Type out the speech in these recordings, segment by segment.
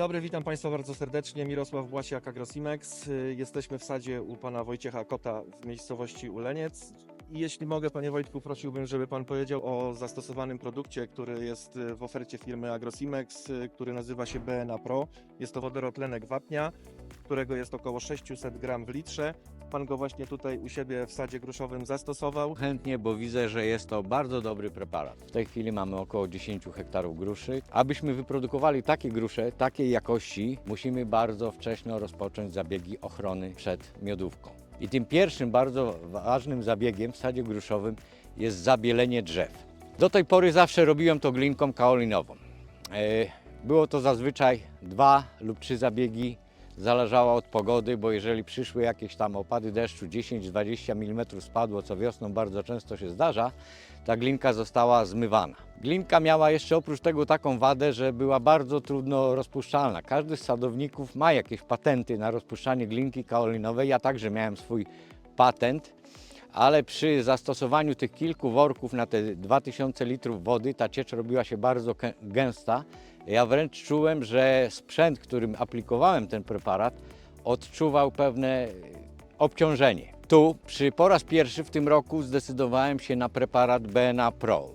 dobry, witam Państwa bardzo serdecznie. Mirosław Błasiak, Agrosimex. Jesteśmy w sadzie u Pana Wojciecha Kota w miejscowości Uleniec. I jeśli mogę, Panie Wojtku, prosiłbym, żeby Pan powiedział o zastosowanym produkcie, który jest w ofercie firmy Agrosimex, który nazywa się BNA Pro. Jest to wodorotlenek wapnia, którego jest około 600 gram w litrze. Pan go właśnie tutaj u siebie w sadzie gruszowym zastosował. Chętnie, bo widzę, że jest to bardzo dobry preparat. W tej chwili mamy około 10 hektarów gruszy. Abyśmy wyprodukowali takie grusze, takiej jakości, musimy bardzo wcześnie rozpocząć zabiegi ochrony przed miodówką. I tym pierwszym bardzo ważnym zabiegiem w sadzie gruszowym jest zabielenie drzew. Do tej pory zawsze robiłem to glinką kaolinową. E, Było to zazwyczaj dwa lub trzy zabiegi zależało od pogody, bo jeżeli przyszły jakieś tam opady deszczu, 10-20 mm spadło, co wiosną bardzo często się zdarza, ta glinka została zmywana. Glinka miała jeszcze oprócz tego taką wadę, że była bardzo trudno rozpuszczalna. Każdy z sadowników ma jakieś patenty na rozpuszczanie glinki kaolinowej. Ja także miałem swój patent, ale przy zastosowaniu tych kilku worków na te 2000 litrów wody ta ciecz robiła się bardzo gęsta. Ja wręcz czułem, że sprzęt, którym aplikowałem ten preparat, odczuwał pewne obciążenie. Tu przy po raz pierwszy w tym roku zdecydowałem się na preparat BNA Pro.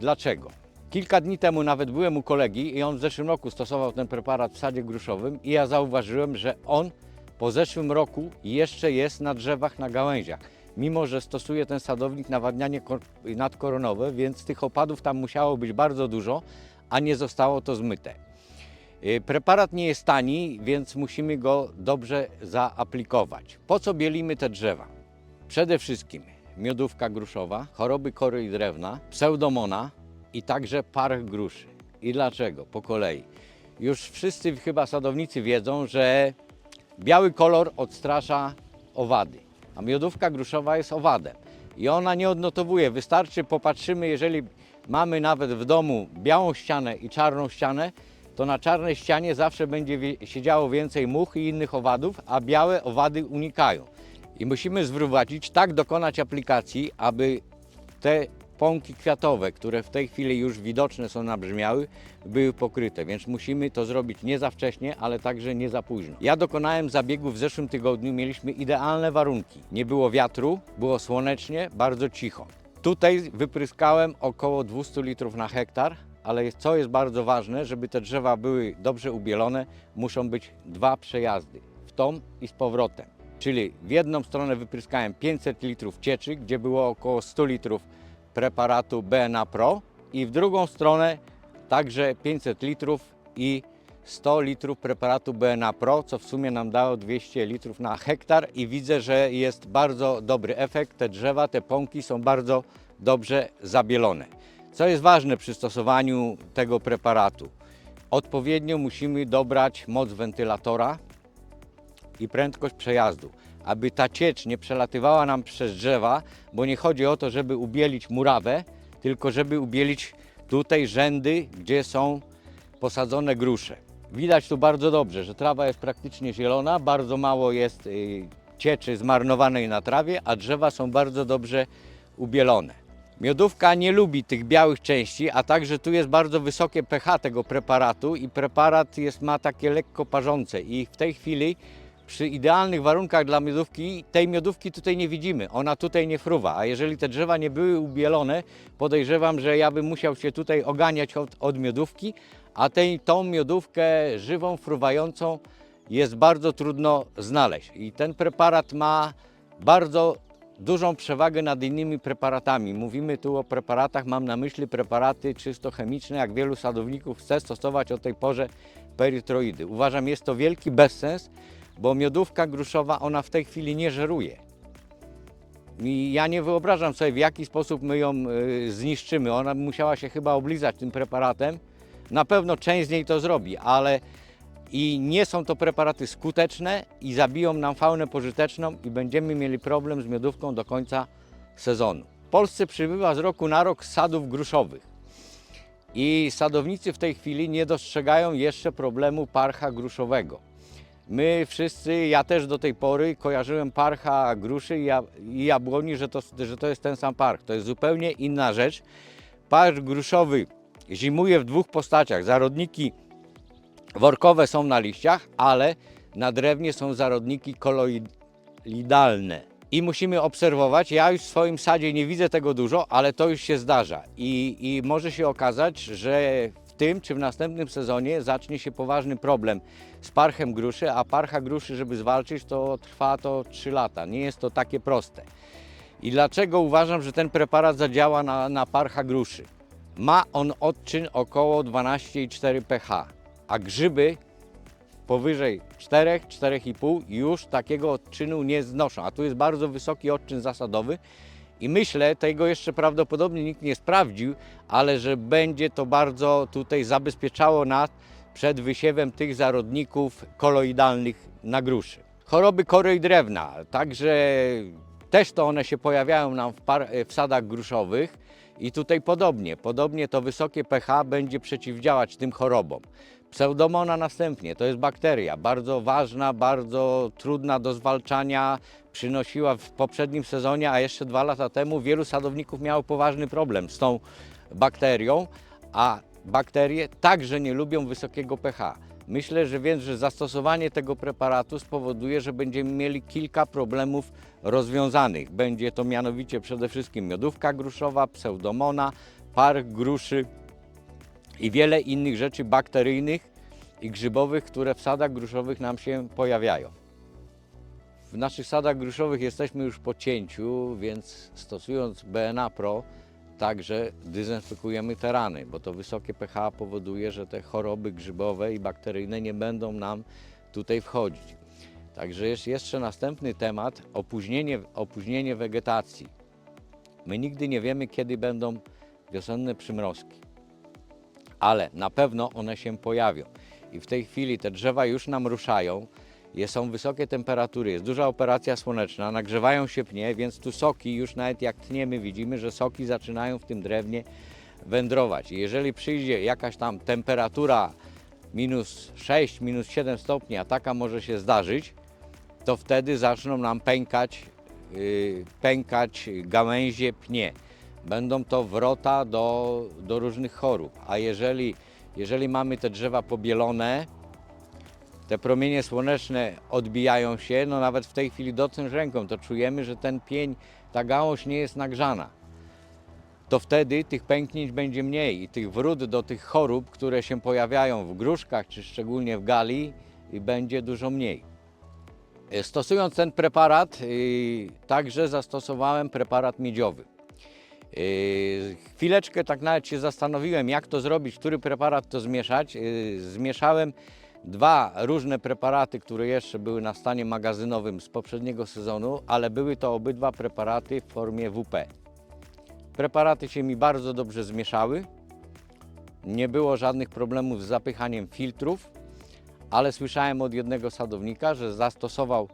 Dlaczego? Kilka dni temu nawet byłem u kolegi i on w zeszłym roku stosował ten preparat w sadzie gruszowym i ja zauważyłem, że on po zeszłym roku jeszcze jest na drzewach, na gałęziach. Mimo, że stosuje ten sadownik nawadnianie kor- nadkoronowe, więc tych opadów tam musiało być bardzo dużo, a nie zostało to zmyte. Y, Preparat nie jest tani, więc musimy go dobrze zaaplikować. Po co bielimy te drzewa? Przede wszystkim miodówka gruszowa, choroby kory i drewna, pseudomona i także parch gruszy. I dlaczego? Po kolei. Już wszyscy chyba sadownicy wiedzą, że biały kolor odstrasza owady, a miodówka gruszowa jest owadem. I ona nie odnotowuje. Wystarczy popatrzymy, jeżeli mamy nawet w domu białą ścianę i czarną ścianę, to na czarnej ścianie zawsze będzie siedziało więcej much i innych owadów, a białe owady unikają. I musimy zwrócić, tak dokonać aplikacji, aby te pąki kwiatowe, które w tej chwili już widoczne są nabrzmiały, były pokryte, więc musimy to zrobić nie za wcześnie, ale także nie za późno. Ja dokonałem zabiegu w zeszłym tygodniu, mieliśmy idealne warunki. Nie było wiatru, było słonecznie, bardzo cicho. Tutaj wypryskałem około 200 litrów na hektar, ale co jest bardzo ważne, żeby te drzewa były dobrze ubielone, muszą być dwa przejazdy, w tą i z powrotem. Czyli w jedną stronę wypryskałem 500 litrów cieczy, gdzie było około 100 litrów preparatu BNA Pro i w drugą stronę także 500 litrów i 100 litrów preparatu BNA Pro, co w sumie nam dało 200 litrów na hektar i widzę, że jest bardzo dobry efekt. Te drzewa, te pąki są bardzo dobrze zabielone. Co jest ważne przy stosowaniu tego preparatu? Odpowiednio musimy dobrać moc wentylatora i prędkość przejazdu, aby ta ciecz nie przelatywała nam przez drzewa, bo nie chodzi o to, żeby ubielić murawę, tylko żeby ubielić tutaj rzędy, gdzie są posadzone grusze. Widać tu bardzo dobrze, że trawa jest praktycznie zielona, bardzo mało jest y, cieczy zmarnowanej na trawie, a drzewa są bardzo dobrze ubielone. Miodówka nie lubi tych białych części, a także tu jest bardzo wysokie pH tego preparatu i preparat jest, ma takie lekko parzące. I w tej chwili przy idealnych warunkach dla miodówki, tej miodówki tutaj nie widzimy, ona tutaj nie fruwa, a jeżeli te drzewa nie były ubielone, podejrzewam, że ja bym musiał się tutaj oganiać od, od miodówki, a tej, tą miodówkę żywą, fruwającą jest bardzo trudno znaleźć i ten preparat ma bardzo dużą przewagę nad innymi preparatami. Mówimy tu o preparatach, mam na myśli preparaty czysto chemiczne, jak wielu sadowników chce stosować o tej porze perytroidy. Uważam, jest to wielki bezsens, bo miodówka gruszowa, ona w tej chwili nie żeruje. I ja nie wyobrażam sobie, w jaki sposób my ją y, zniszczymy. Ona musiała się chyba oblizać tym preparatem. Na pewno część z niej to zrobi, ale i nie są to preparaty skuteczne i zabiją nam faunę pożyteczną i będziemy mieli problem z miodówką do końca sezonu. W Polsce przybywa z roku na rok sadów gruszowych i sadownicy w tej chwili nie dostrzegają jeszcze problemu parcha gruszowego. My wszyscy, ja też do tej pory kojarzyłem parcha gruszy i ja- i jabłoni, że to, że to jest ten sam parch. To jest zupełnie inna rzecz. Parch gruszowy zimuje w dwóch postaciach. Zarodniki Workowe są na liściach, ale na drewnie są zarodniki koloidalne. I musimy obserwować. Ja już w swoim sadzie nie widzę tego dużo, ale to już się zdarza. I, I może się okazać, że w tym czy w następnym sezonie zacznie się poważny problem z parchem gruszy, a parcha gruszy, żeby zwalczyć, to trwa to 3 lata. Nie jest to takie proste. I dlaczego uważam, że ten preparat zadziała na, na parcha gruszy? Ma on odczyn około 12,4 pH, a grzyby powyżej 4, 4,5 już takiego odczynu nie znoszą. A tu jest bardzo wysoki odczyn zasadowy i myślę, tego jeszcze prawdopodobnie nikt nie sprawdził, ale że będzie to bardzo tutaj zabezpieczało nas przed wysiewem tych zarodników koloidalnych na gruszy. Choroby kory i drewna, także też to one się pojawiają nam w, par, w sadach gruszowych i tutaj podobnie, podobnie to wysokie pH będzie przeciwdziałać tym chorobom. Pseudomona następnie, to jest bakteria, bardzo ważna, bardzo trudna do zwalczania, przynosiła w poprzednim sezonie, a jeszcze dwa lata temu wielu sadowników miało poważny problem z tą bakterią, a bakterie także nie lubią wysokiego pH. Myślę, że więc, że zastosowanie tego preparatu spowoduje, że będziemy mieli kilka problemów rozwiązanych. Będzie to mianowicie przede wszystkim miodówka gruszowa, pseudomona, parch gruszy i wiele innych rzeczy bakteryjnych i grzybowych, które w sadach gruszowych nam się pojawiają. W naszych sadach gruszowych jesteśmy już po cięciu, więc stosując BNA Pro także dezynfekujemy terany, bo to wysokie pH powoduje, że te choroby grzybowe i bakteryjne nie będą nam tutaj wchodzić. Także jest jeszcze następny temat, opóźnienie, opóźnienie wegetacji. My nigdy nie wiemy, kiedy będą wiosenne przymrozki, ale na pewno one się pojawią. I w tej chwili te drzewa już nam ruszają, są wysokie temperatury, jest duża operacja słoneczna, nagrzewają się pnie, więc tu soki, już nawet jak tniemy, widzimy, że soki zaczynają w tym drewnie wędrować. I jeżeli przyjdzie jakaś tam temperatura minus 6, minus 7 stopni, a taka może się zdarzyć, to wtedy zaczną nam pękać, yy, pękać gałęzie pnie. Będą to wrota do, do różnych chorób. A jeżeli, jeżeli mamy te drzewa pobielone, te promienie słoneczne odbijają się, no nawet w tej chwili dotknąć ręką, to czujemy, że ten pień, ta gałąź nie jest nagrzana. To wtedy tych pęknięć będzie mniej i tych wrót do tych chorób, które się pojawiają w gruszkach, czy szczególnie w gali, będzie dużo mniej. E, Stosując ten preparat, y, także zastosowałem preparat miedziowy. Yy, Chwileczkę tak nawet się zastanowiłem, jak to zrobić, który preparat to zmieszać. Zmieszałem dwa różne preparaty, które jeszcze były na stanie magazynowym z poprzedniego sezonu, ale były to obydwa preparaty w formie WP. Preparaty się mi bardzo dobrze zmieszały. Nie było żadnych problemów z zapychaniem filtrów, ale słyszałem od jednego sadownika, że zastosował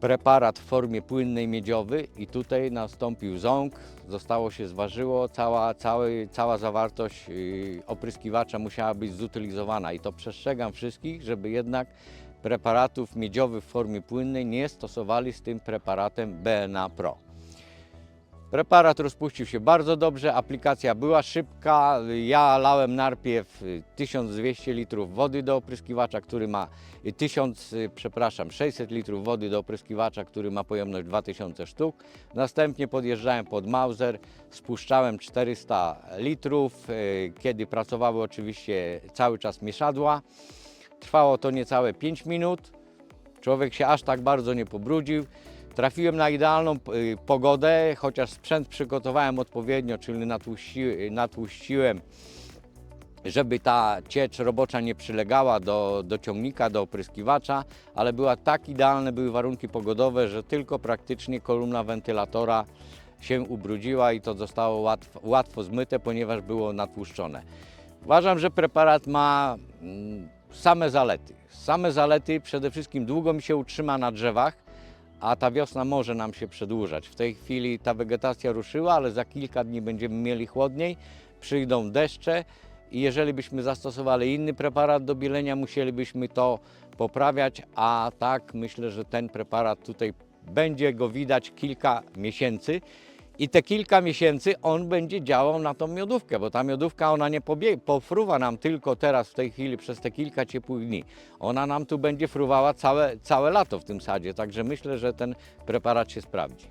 preparat w formie płynnej miedziowy i tutaj nastąpił ząg, zostało się zważyło, cała, cały, cała zawartość yy, opryskiwacza musiała być zutylizowana i to przestrzegam wszystkich, żeby jednak preparatów miedziowych w formie płynnej nie stosowali z tym preparatem BNA Pro. Preparat rozpuścił się bardzo dobrze, aplikacja była szybka. Ja lałem najpierw y, 1200 litrów wody do opryskiwacza, który ma y, 1000, y, przepraszam, 600 litrów wody do opryskiwacza, który ma pojemność 2000 sztuk. Następnie podjeżdżałem pod Mauser, spuszczałem 400 litrów, y, kiedy pracowały oczywiście cały czas mieszadła. Trwało to niecałe 5 minut. Człowiek się aż tak bardzo nie pobrudził. Trafiłem na idealną y, pogodę, chociaż sprzęt przygotowałem odpowiednio, czyli natłuści, natłuściłem, żeby ta ciecz robocza nie przylegała do, do ciągnika, do opryskiwacza, ale była tak idealne były warunki pogodowe, że tylko praktycznie kolumna wentylatora się ubrudziła i to zostało łatwo, łatwo zmyte, ponieważ było natłuszczone. Uważam, że preparat ma mm, same zalety. Same zalety przede wszystkim długo mi się utrzyma na drzewach, a ta wiosna może nam się przedłużać. W tej chwili ta wegetacja ruszyła, ale za kilka dni będziemy mieli chłodniej, przyjdą deszcze i jeżeli byśmy zastosowali inny preparat do bielenia, musielibyśmy to poprawiać, a tak myślę, że ten preparat tutaj będzie go widać kilka miesięcy I te kilka miesięcy on będzie działał na tą miodówkę, bo ta miodówka ona nie pobie- pofruwa nam tylko teraz w tej chwili przez te kilka ciepłych dni. Ona nam tu będzie fruwała całe, całe lato w tym sadzie, także myślę, że ten preparat się sprawdzi.